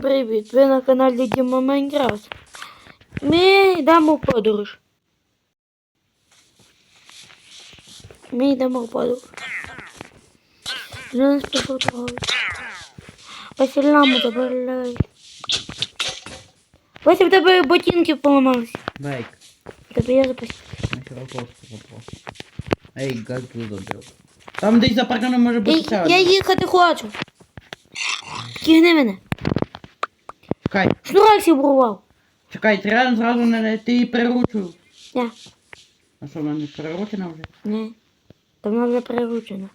Привіт, ви на каналі Діма Майнкрафт. Ми йдемо в подорож. Ми йдемо в подорож. Вже нас. Вася ламу забирай. Вася, в тебе ботинки поламалися. Байк. Тебе Широковську вопрос. Ей, газу забив. Там десь за парканом може бути Я, я їхати хочу. Кігни мене. Чекай, Шнурок сі обрував. чекай, ти реально зразу не ти її переручив. Ні. А що, вона не переручена вже? Ні. Давно вже переручено.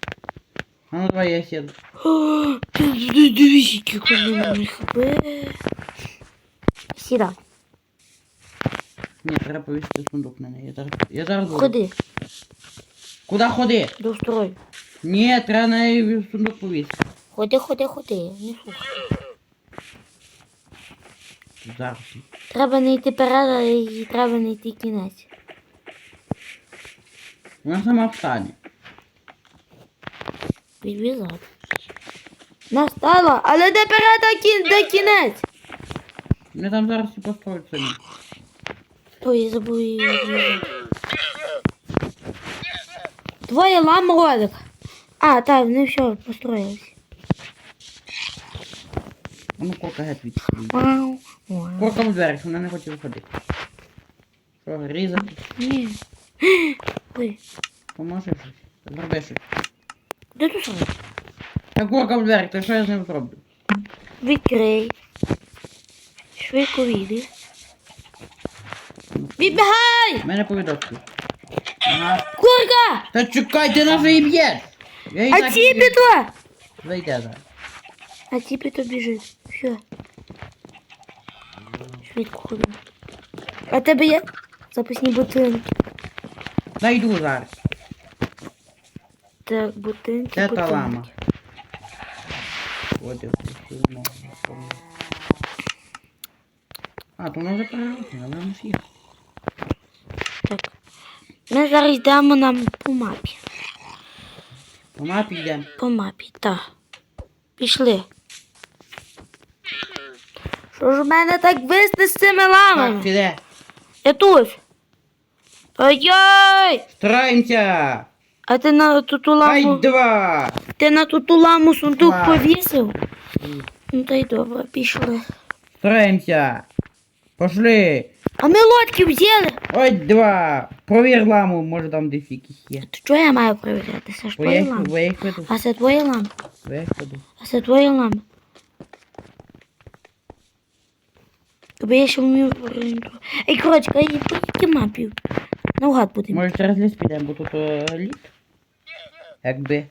А ну давай я сіду. О, Дивись, які коли хп. Сідай. Ні, треба повісити сундук на неї. Я зараз, я зараз буду. Ходи, Куди ходи? до строю. Ні, треба на неї сундук повісити. Ходи, ходи, ходи. Не слухай. Зараз. Треба не йти перед, і треба не йти кінець. Вона сама встане. Відвізати. Настало, але де перед, кін, де кінець? Вони там зараз і построють самі. Ой, я забув її відвізати. Твоє лам ролик. А, так, вони все, построїлись. А ну курка геть відстрій. Курка в дверях, вона не хоче виходити. Що, різати? Ні. Ой, Поможи щось. Зроби щось. де тут саме? Та курка в дверях, то що я з ним зроблю? Відкрий. Швидко вийди. Відбігай! У мене повідочки. Ага. Курка! Та чекай, ти нас її б'єш! Я її А так то! Зайде зараз. А ціпі то біжить. Все. Ходимо. А тебе є запасні ботинки. Найду зараз. Так, ботинки, Це та лама. Прийшов, ну, помню. А, то вона вже перерухана, але не всіх. Так. Ми зараз йдемо нам по мапі. По мапі йдемо. По мапі, так. Пішли. Що ж мене так висне з цими ламами? Так, піде. Я тут. Ой-ой! Стараємося! А ти на ту ту Ай, два! ти на ту ту ламу сундук Два. повісив? Ну та й добре, пішли. Стараємося! Пошли! А ми лодки взяли. Ой, два! Провір ламу, може там десь якісь є. То чого я маю перевіряти? Це ж Бо я твої їх, лами. бо я їх веду. А це твої лами. Бо я їх веду. А це твої лами. Тобі я ще вмію орієнтувати. Ей, коротше, я по якій мапі? Наугад будемо. Може через ліс підемо, бо тут е, ліс. Якби.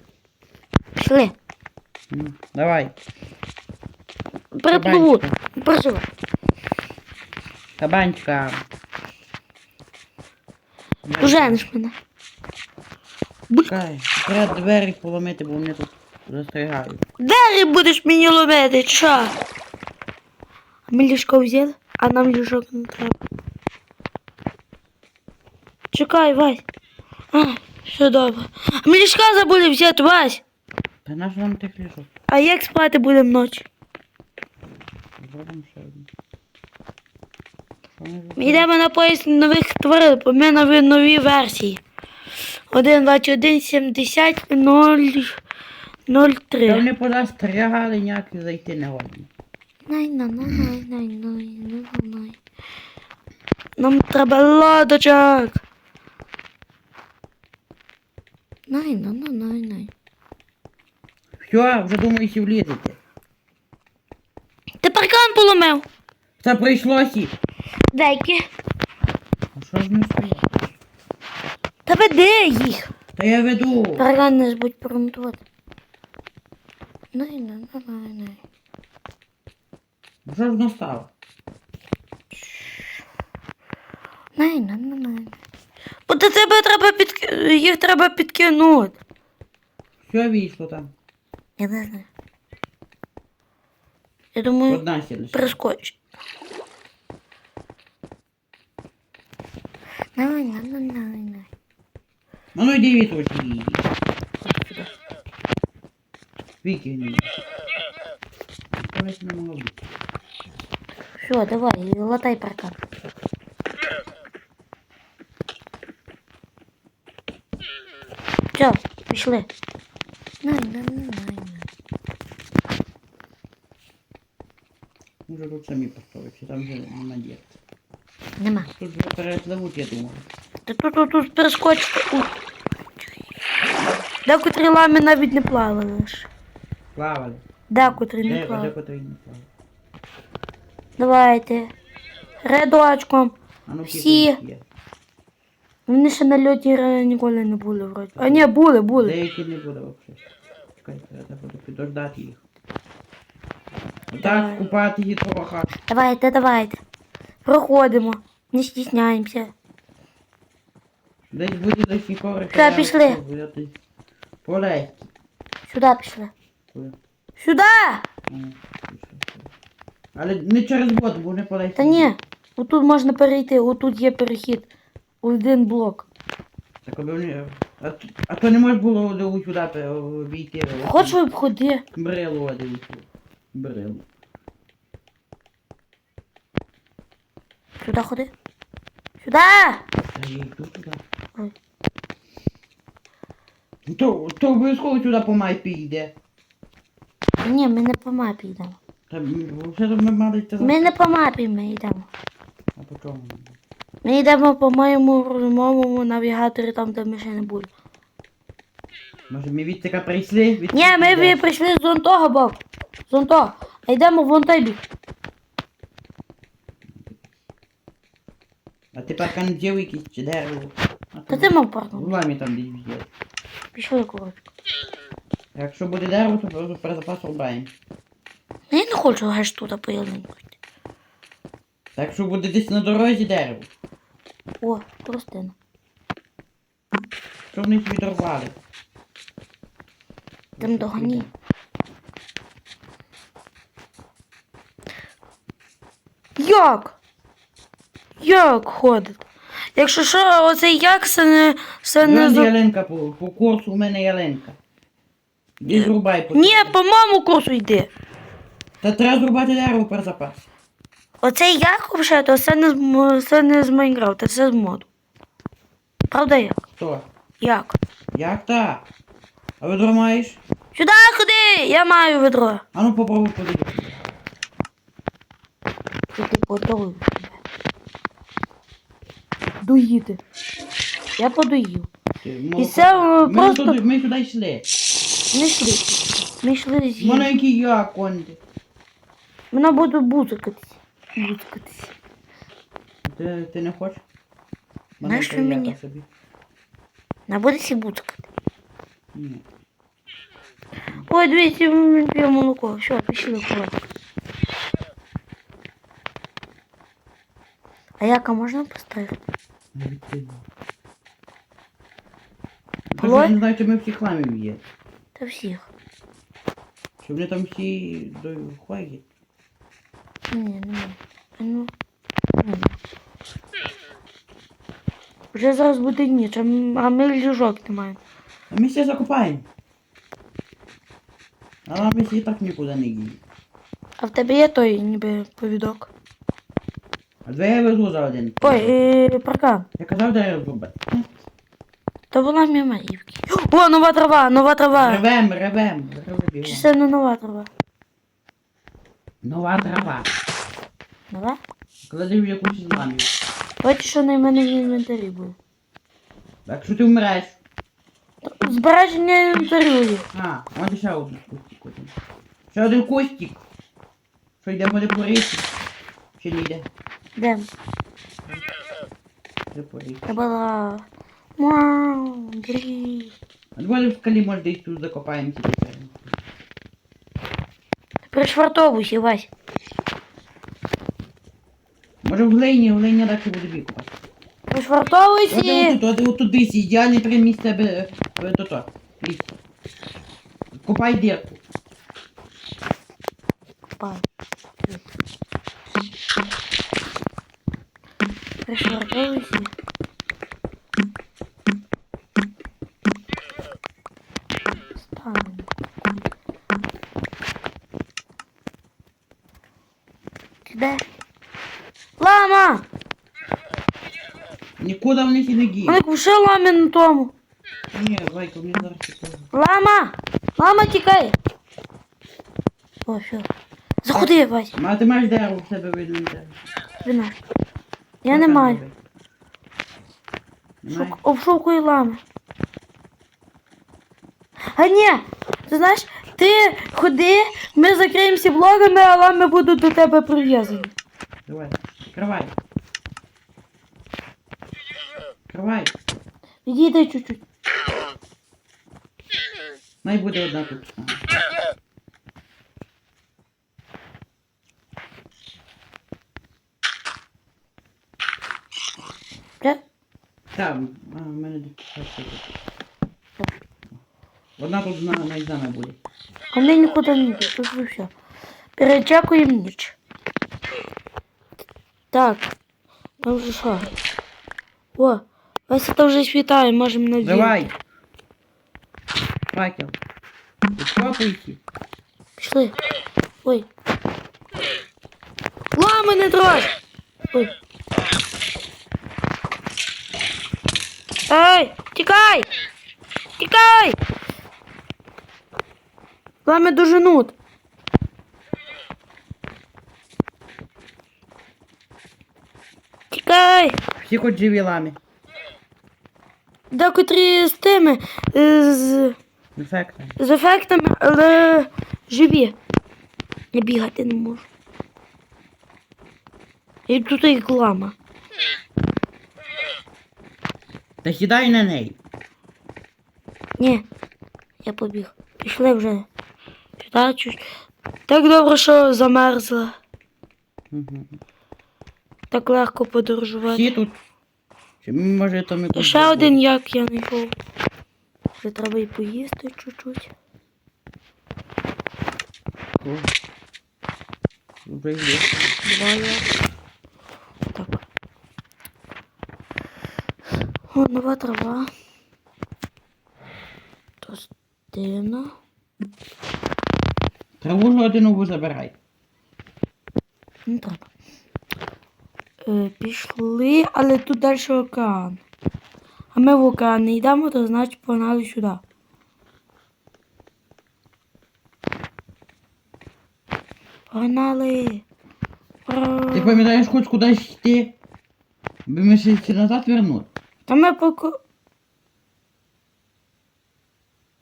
Пішли. М, Давай. Перепливу. Проживай. Кабанчика. Пожениш мене. Чекай, треба двері поломити, бо вони тут застрягають. Двері будеш мені ловити, що? А ми ліжко взяли, а нам ліжок не треба. Чекай, Вась. А, все добре. А ми ліжка забули взяти, Вась. Та наш нам тих ліжок. А як спати будемо ночі? Зробимо ще. Ми йдемо на поїзд нових тварин, ми нові, нові версії. 1.21, 70, 0, Та 03. вони позастрягали, ніяк зайти не годні. Най, най, най, най, най, най, най, най. Нам треба лодочок. Най, най, най, най, най. Все, вже думаю, що влізете. Ти паркан поломив. Це прийшлося. Деякі. А що ж не стоїть? Тебе де їх? Та я веду. Паркан не забудь поремонтувати. Най, най, най, най, най. Що ж настав? Най, най, най, най. Бо до тебе треба під... їх треба підкинути. Все вийшло там. Я не знаю. Я думаю, Одна прискочить. Най, най, най, най, най. А ну йди. Віки не. Колись не могло бути. Все, давай, латай паркан. Все, пішли. Най, най, най, най. Може тут самі поставити, там вже нема дірки. Нема. Тут вже я думаю. Та тут, тут, тут перескочити. Ой. Декотрі лами навіть не плавали лише. Плавали. Декотрі не плавали. котрий не плавали. Давайте. Рядочком. А ну Всі. Вони ще на льоті ніколи не були вроді. А ні, були, були. Деякі не буде взагалі. Чекай, треба буде підождати їх. Так, купати їх трохи. Давайте, давайте. Проходимо. Не стісняємося. Десь буде десь ніколи. Та, пішли. Полей. Сюди пішли. Сюди! Але не через воду, бо не полей. Та ні. Отут можна перейти, отут є перехід. Один блок. Так аби вони. А, т- а то не можна було до сюди пе- обійти. Хоч обходи. Брило один. Брило. Сюди ходи. Сюди! Та я йду туди. Ой. То, то обов'язково сюди по майпі йде. Ні, ми не по мапі йдемо. Все ми мали це. Ми не по мапі ми йдемо. А по чому? Ми йдемо по моєму розумовому навігаторі, там, де ми ще не були. Може ми від така прийшли? Від Ні, ми ви прийшли з вон того боку. З вон того. А йдемо вон той бік. А тепер канджів якийсь чи дерево. А Та то ти мав В паркнути. ламі там десь є. Пішли, коротко. Якщо буде дерево, то просто про запас рубаємо. Ну, Я не хочу аж тут поєднати. Так якщо буде десь на дорозі дерево, О, тростина. що вони собі дорвали? Там догані. Як? Як ходить? Якщо що, оцей як це не. Це не за... ялинка по, по курсу у мене ялинка. Іди зрубай по Ні, по моєму курсу йди. Та треба зрубати дерево про запас. Оцей як взагалі, то це не, з м- це не з Майнкрафта, це з моду. Правда як? Хто? Як? Як так? А ведро маєш? Сюди ходи! Я маю ведро. А ну попробуй подивитися. Тільки подою тебе. Доїти. Я подоїв. Ти І молоко- це е, ми, просто- туди, ми сюди йшли. Не йшли. Ми йшли з Маленький я конди. Вона буде бузикатись. Бузикатись. Ти, ти не хочеш? Знаєш, що Маленька мені? яка собі. Вона буде сі бузикати. Ні. Ой, дивіться, він п'є молоко. Що, пішли коротко. А яка можна поставити? Не відкрию. Було? Я не знаю, чи ми всіх хламів є. Та всіх. Чи вони там всі до ходять? Ні. А ну. Вже зараз буде ніч, а а ми ліжок не маємо. А ми все закопаємо. Але ми всі так нікуди не їдемо. А в тебе є той ніби повідок? А дві я везу за один. Ой, е, паркан. Я казав, де я зробити. То була мимо Івки. О, нова трава, нова трава. Ревем, ревем. Чи це не нова трава? Нова трава. Нова? Клади в якусь ламію. Бачиш, що на мене в інвентарі було. Якщо ти вмреш. Збереження інвентарю. А, от ще один кустик. Ще один кустик. Що йде буде порити? Чи не йде? Де? Де порити? Треба ла. Вау, грі. А давай в скалі може десь тут закопаємося. Пришвартовуйся, Вась. Може в глині, в глині легше буде бікувати. Пришвартовуйся. тут, от, от тут десь ідеальний три місця би е, до того. Копай дірку. Пай. Пришвартовуйся. Ставимо. Де? Лама! Нікуди в них і не У гій. мене ще ламі на тому. Ні, зайка, мені зараз такого. Лама! Лама тікає. О, все. Заходи, Вась. А ти маєш дерево в себе видно дерево. Вина. Я не маю. Немає? Шук... Обшукую лами. А ні, ти знаєш, ти ходи, ми закриємося блогами, а лами будуть до тебе прив'язані. Давай, відкривай. Відкривай. Відійди чуть-чуть. Най буде одна тут. Ага. Де? Там, а, в мене. Одна тут на, на буде. А ми нікуди не йдемо, тут все. Перечекуємо ніч. Так. Там вже що? О, Вася то вже світає, можемо на Давай. Факел. Відкопуйте. Пішли. Ой. Лами не трось! Ой. Ей, тікай! Тікай! Лами доженуть. Тікай! Всі хоч живі ламі. Декотрі з тими, е, з, Ефекти. з ефектами, але живі. Я бігати не можу. І тут і лама. Та сідай на неї. Ні, я побіг. Пішли вже. Так добре, що замерзла. Угу. Так легко подорожувати. Всі тут. Чи може то ми І ще один як я не йшов. Вже треба і поїсти чуть-чуть. Вже є. Два як. Так. О, нова трава. Тростина. Траву ж одинову забирай. Не треба. Е, пішли, але тут далі океан. А ми в океан не йдемо, то значить погнали сюди. Погнали. Ура. Ти пам'ятаєш хоч кудись йти? Би ми ще назад вернуть. Та ми поки...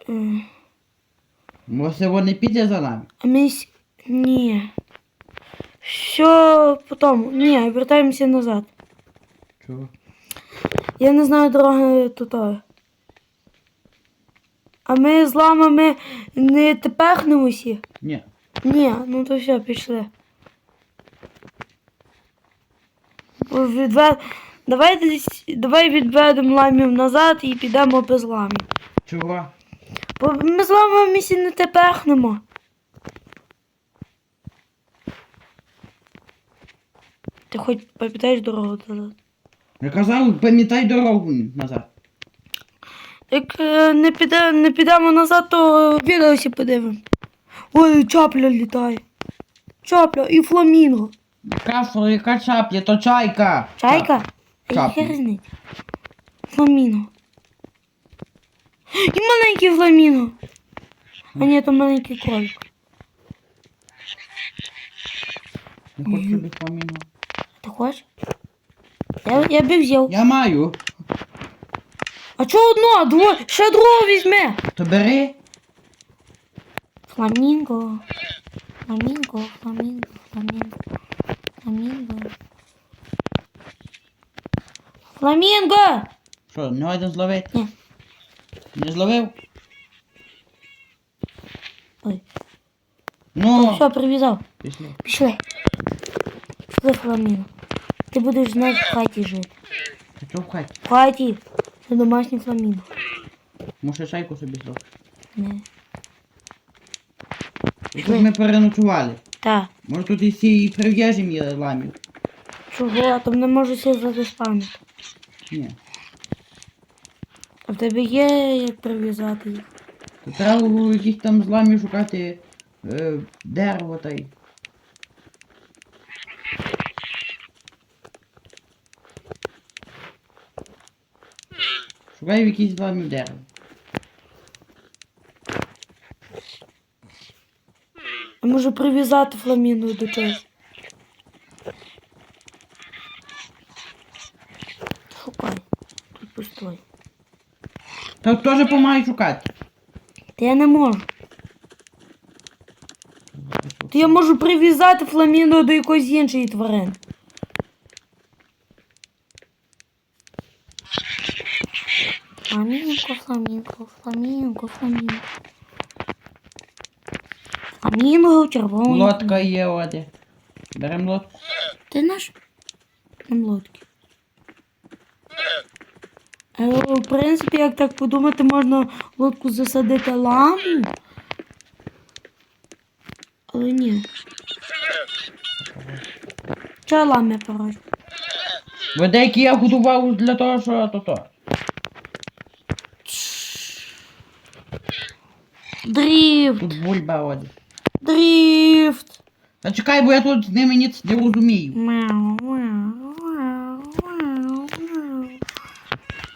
Е, Може вони піде за нами. А ми... с- Ні. Все потім. Ні, вертаємося назад. Чого? Я не знаю дороги туди. А ми з ламами не тепехнемося. Ні. Ні, ну то все, пішли. Бо Відвед... Давай, десь- давай відведемо ламів назад і підемо без ламів. Чого? Бо ми з ламами не тепехнемо. Ти хоч пам'ятаєш дорогу назад? Я казав, пам'ятай дорогу назад. Як е, не, піде, не підемо назад, то відео подивимо. Ой, чапля літає. Чапля і фламінго. Кафро, яка чапля, то чайка. Чайка? А Чапля. яка різниця? Фламінго. І маленький фламінго. А ні, то маленький кролик. Не хочу собі фламінго. Ти хочеш? Я, я би взяв. Я маю. А чого одно? Дво... Ще другого візьме. То бери. Фламінго. Фламінго, фламінго, фламінго. Фламінго. Фламінго! Що, не один зловити? Ні. Не зловив? Ой, Ну, все, прив'язав. пішли. Пішли. Пішли, фламінго. Ти будеш з в хаті жити. Ти чого в хаті? В хаті. Це домашній фламінго. Може шайку собі зробиш. Не. І тут ми переночували. Так. Може тут і всі і прив'яжемо є ламів. Чого? А там не можу все задоспавнити. Ні. А в тебе є як прив'язати їх? То треба було якісь там з ламів шукати е, дерево та й. Шукаю якісь два дерева. Я можу прив'язати фламінго до чогось. Шукай. Тут пустой. Та теж помагай шукати. Та я не можу. То я можу прив'язати фламінго до якоїсь іншої тварини. Фламінго, фламінго, фламінго, фламінго. Червоний. Лодка є оде. Беремо лодку. Ти наш? Там лодки. Е, В принципі, як так подумати, можна лодку засадити ламу. Але ні. Чого ламі порож? Ви деякі я годував для того, що то-то. Дріфт! Тут бульба оде. Дріфт! Та чекай, бо я тут з ними ніц не розумію. Мяу, мяу, мяу, мяу, мяу.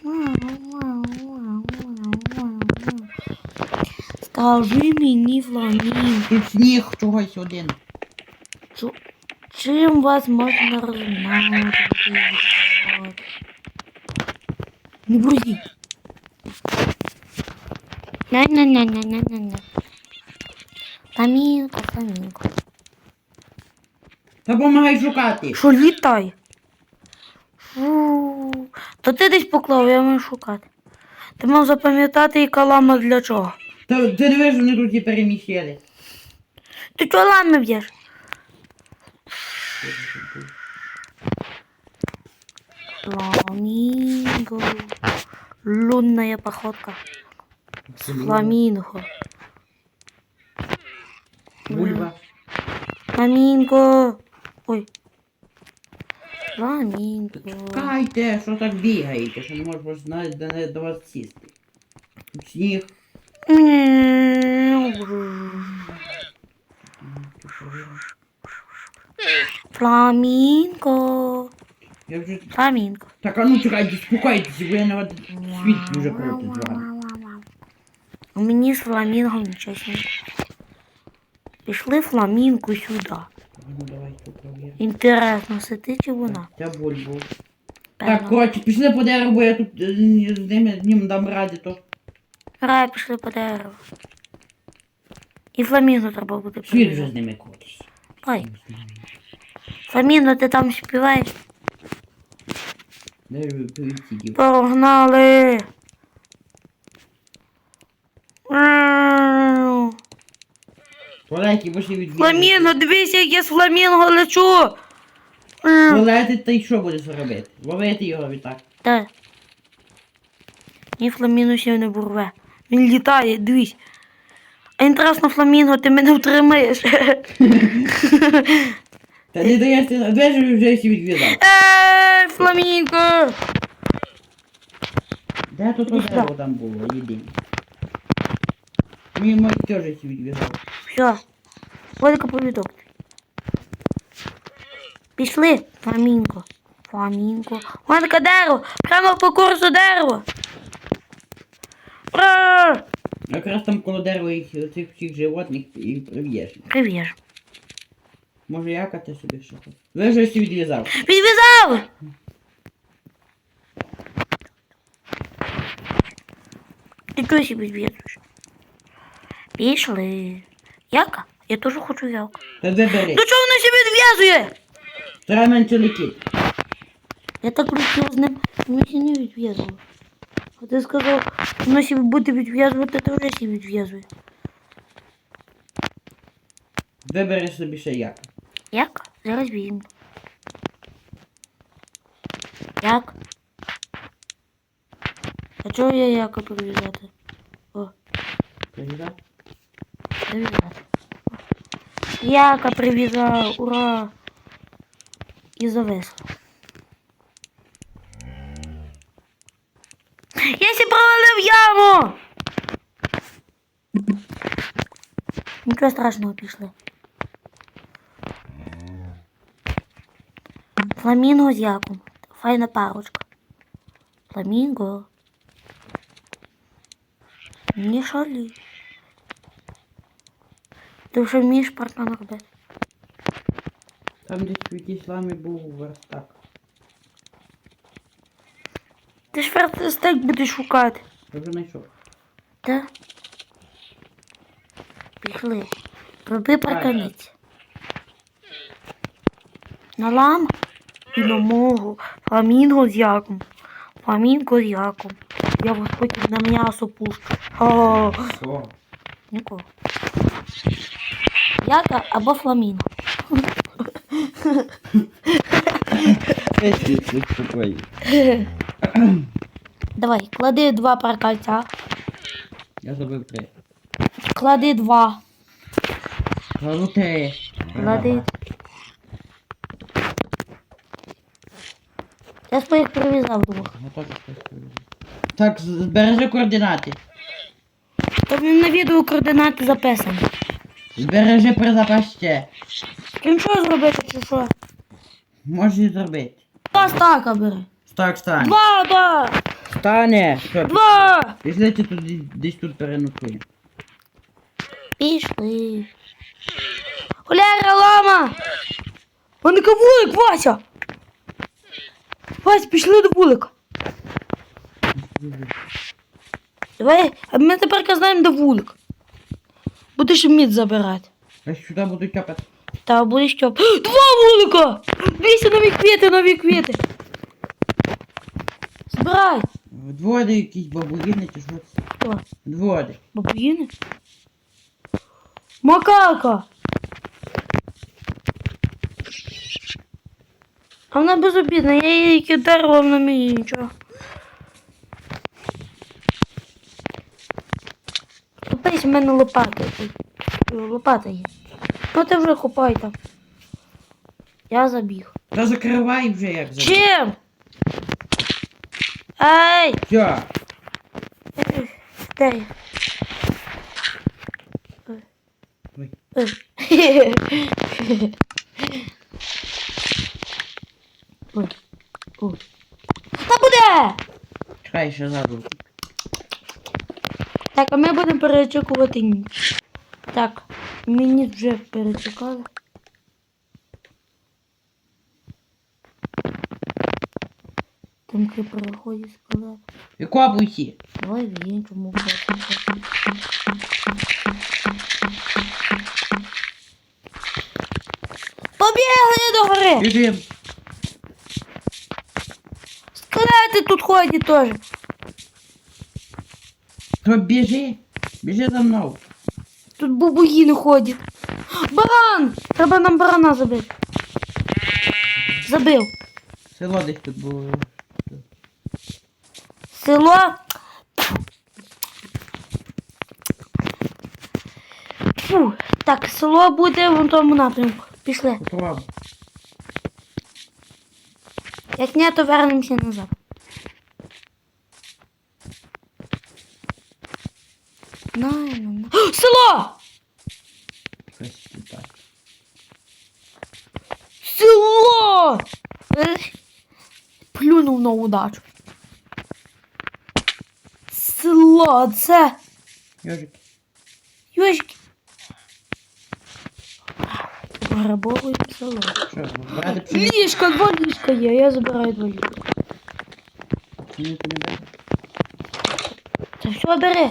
Мяу, мяу, мяу, мяу, мяу. Скажи мені, фламінг, Тут сніг чогось один. чу- чим вас можна розмовити? Не бурді. Фламінго, фламінго. Та помагай шукати. Що літай? Фу. То ти десь поклав, я маю шукати. Ти мав запам'ятати і калама для чого. Та ти дивиш, вони тут і переміщили. Ти чого лами б'єш? Фламінго. Лунная походка. Фламінго. Бульба. Фламінго. Ой. Фламінго. Чекайте, що так бігаєте, що не можеш просто навіть до, вас сісти. Сніг. Фламінго. Я вже... Фламінго. Так, а ну чекайте, спокойтесь, бо я от світ дуже проти з вами. У мені з фламінгом нічого не. Пішли фламінку сюди. Ну давай попробуємо. Інтересно, сидить чи вона? Ця бульбу. Так, коротше, пішли по дереву, бо я тут е, з ними з ним дам раді, то Рай, пішли по дереву. І фламінго треба буде світ вже з ними крутиш. Ой. Фламінго, ти там співаєш? Де ви? Погнали. Туалеті пішли від Фламінго, дивися, як я з фламінго лечу. Туалети, й що будеш робити? Ловити його відтак. Та. Ні, фламінго ще не бурве. Він літає, дивись. А інтересно, фламінго, ти мене втримаєш. Та не даєшся, двері вже всі відв'язав. Ей, фламінго! Де тут дерево там було, єдине? Мій мой теж всі відв'язав. Все. Только повідок. Пішли, фламінго. Фламінго. Вон таке дерево. Прямо по курсу дерева. Ура! Якраз там коло дерева їх цих всіх животних і прив'єш. Привіж. Може яка ти собі що хочеш? Ви вже всі відв'язав. Відв'язав! Ти чого себе відв'язуєш? Пішли. Яка? Я теж хочу яку. Та де бери. Ну чого вона себе відв'язує? Треба менше летіти. Я так крутив з ним, він ще не відв'язував. А ти сказав, воно себе буде відв'язувати, то вже себе відв'язує. Вибери собі ще як. Як? Зараз візьму. Як? А чого я яка прив'язати? О, Прив'язав? Прив'язати. Яка прив'язав, ура! І зависло. Я сі провалив яму! Нічого страшного пішли. Фламінго з яком. Файна парочка. Фламінго. Не шалі. Ти вже вмієш паркан робити? Там десь в якійсь ламі був верстак. Ти ж верстак будеш шукати. Я вже знайшов. Та? Пішли. Роби парканиць. На лам і на могу. Фламінго з яком. Фламінго з яком. Я вас потім на м'ясо пущу. О, Що? нікого. Яка або фламінго. Давай, клади два паркальця. Я забив три. Клади два. Кладу три. Клади. Я своїх прив'язав двох. Так, збережи координати. Та на відео координати записані. Збережи при запасті. Що зробити чи що? Можеш і зробити. Два стака бери. Так, стань. Два, да! Стане. Що? Два! Пішли ти тут десь тут переночуємо. Пішли. Хуляра лама! Вони вулик, Вася! Вась, пішли до вулика. Давай, а ми тепер знаємо, де вулик. Будеш мід забирати. Я сюди буду капати. Та будеш що? Два вулика! Дивіться, нові квіти, нові квіти. Збирай. Двоє якісь бабуїни чи що це? Хто? Двоє. Бабуїни? Макака! А вона безобідна, я її кидаю, вона мені нічого. В мене лопата. Лопата є. Ну ти вже купай там. Я забіг. Та закривай вже як за. Чим? Все. Ех, Де я? Ой. Ой. Ой. Та буде! Чекай ще ззаду. Так, а ми будемо перечекувати ніч. Так, мені вже перечекали. Тимки переходять сказати. Викопуйте. Давай в іншому боці. Побігли до гори! Біжим. Скелети тут ходять теж. То біжи. Біжи за мною. Тут бабуїни ходять. Баран! Треба нам барана забити. Забив. Село десь тут було. Село. Фу. Так, село буде в тому напрямку. Пішли. Як ні, то вернемося назад. На, на, на. О, Село! Село! Плюнув на удачу. Село, це Йожик. Йожик. Грабовий село. Що. Ліжка, два ліжка є, я забираю два ліжка. Та все бери.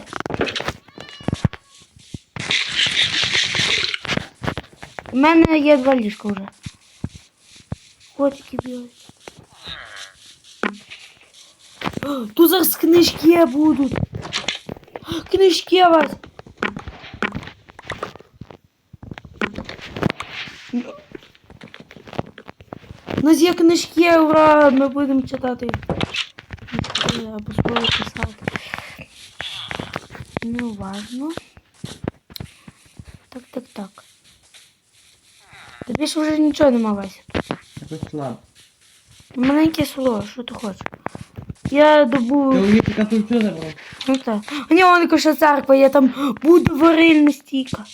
У мене є два ліжка вже. Котики бігають. Тут зараз книжки будуть. Книжки вас. У нас є книжки, ура! Ми будемо читати. Е, Або слово писати. Неуважно. Так, так, так. Тобі ж вже нічого нема, Вася. Якось слабо. Маленьке село, що ти хочеш? Я добув. Ти у Вітика тут все забрав? Ну так. У нього ще церква, є там будоварильна стійка.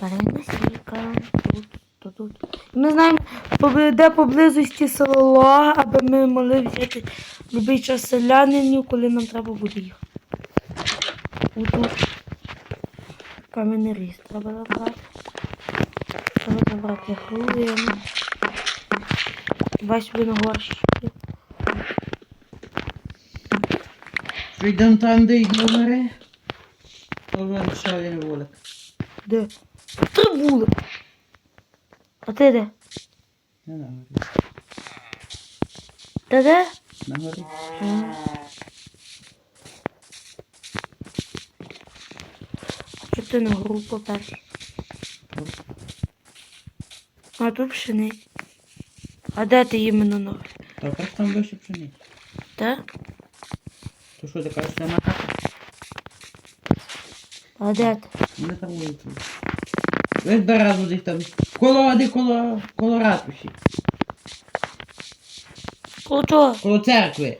Варильна стійка. Тут, тут тут. Ми знаємо, де поблизості село, аби ми могли взяти будь-який час селянинів, коли нам треба буде їх. Отут. Кам'яний різ треба забрати. Треба забрати хвилину. Два собі на горщики. Що там, де вже ще один волик. Де? Три були. А ти де? Не на горі. Ти де? На горі. М. А чого ти на групу перший? А тут пшениць. А де ти іменно на? Та так там вище пшениці. Де? То що, ти кажеш, це макака? А де ти? Не там вулицю. Весь березу десь там. Коло, де коло, коло ратуші. Коло чого? Коло церкви.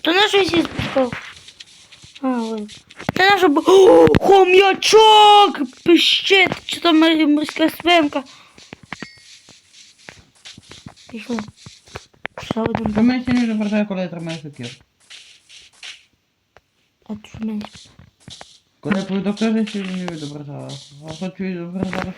То на що сі спускав? А, ой. Та на що б... Хом'ячок! Пищить! Чи там мор- морська свинка? Пішли. Ще один. Та мене ще не запрошує, коли я тримаю сокир. А тут мені. Коли я повідок теж ще не відображала. А хочу відображала.